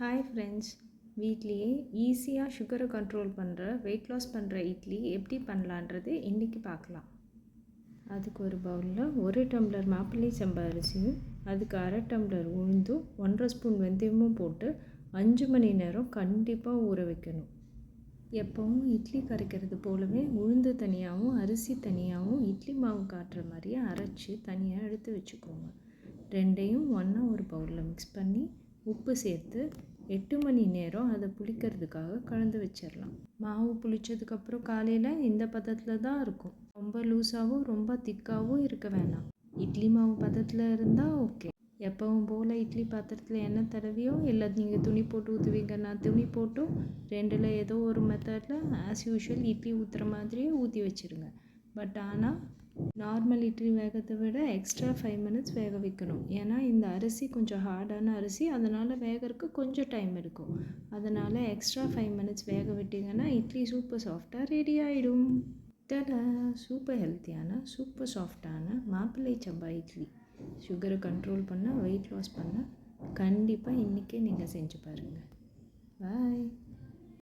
Hi friends வீட்லேயே ஈஸியாக சுகரை கண்ட்ரோல் பண்ணுற வெயிட் லாஸ் பண்ணுற இட்லி எப்படி பண்ணலான்றது இன்றைக்கி பார்க்கலாம். அதுக்கு ஒரு பவுலில் ஒரு டம்ளர் மாப்பிள்ளை சம்பா அரிசியும் அதுக்கு அரை டம்ளர் உளுந்தும் ஒன்றரை ஸ்பூன் வெந்தயமும் போட்டு அஞ்சு மணி நேரம் கண்டிப்பாக ஊற வைக்கணும். எப்போவும் இட்லி கரைக்கிறது போலவே உளுந்து தனியாகவும் அரிசி தனியாகவும் இட்லி மாவு காட்டுற மாதிரியே அரைச்சி தனியாக எடுத்து வச்சுக்கோங்க. ரெண்டையும் ஒன்றா ஒரு பவுலில் மிக்ஸ் பண்ணி உப்பு சேர்த்து எட்டு மணி நேரம் அதை புளிக்கிறதுக்காக கலந்து வச்சிடலாம். மாவு புளித்ததுக்கப்புறம் காலையில் இந்த பதத்தில் தான் இருக்கும். ரொம்ப லூஸாகவும் ரொம்ப திக்காகவும் இருக்க வேணாம். இட்லி மாவு பதத்தில் இருந்தால் ஓகே. எப்பவும் போல் இட்லி பாத்திரத்தில் எண்ணெய் தடவியோ இல்லை நீங்கள் துணி போட்டு ஊற்றுவீங்கன்னா துணி போட்டும் ரெண்டில் ஏதோ ஒரு மெத்தடில் ஆஸ் யூஷுவல் இட்லி ஊற்றுற மாதிரியே ஊற்றி வச்சுருங்க. பட் ஆனால் நார்மல் இட்லி வேகத்தை விட எக்ஸ்ட்ரா ஃபைவ் மினிட்ஸ் வேக வைக்கணும். ஏன்னா இந்த அரிசி கொஞ்சம் ஹார்டான அரிசி அதனால் வேகறதுக்கு கொஞ்சம் டைம் எடுக்கும். அதனால் எக்ஸ்ட்ரா ஃபைவ் மினிட்ஸ் வேக விட்டிங்கன்னா இட்லி சூப்பர் சாஃப்டாக ரெடி ஆகிடும் தட சூப்பர் ஹெல்த்தியான சூப்பர் சாஃப்டான மாப்பிள்ளை சம்பா இட்லி. சுகரை கண்ட்ரோல் பண்ண வெயிட் லாஸ் பண்ண கண்டிப்பாக இன்றைக்கே நீங்கள் செஞ்சு பாருங்கள்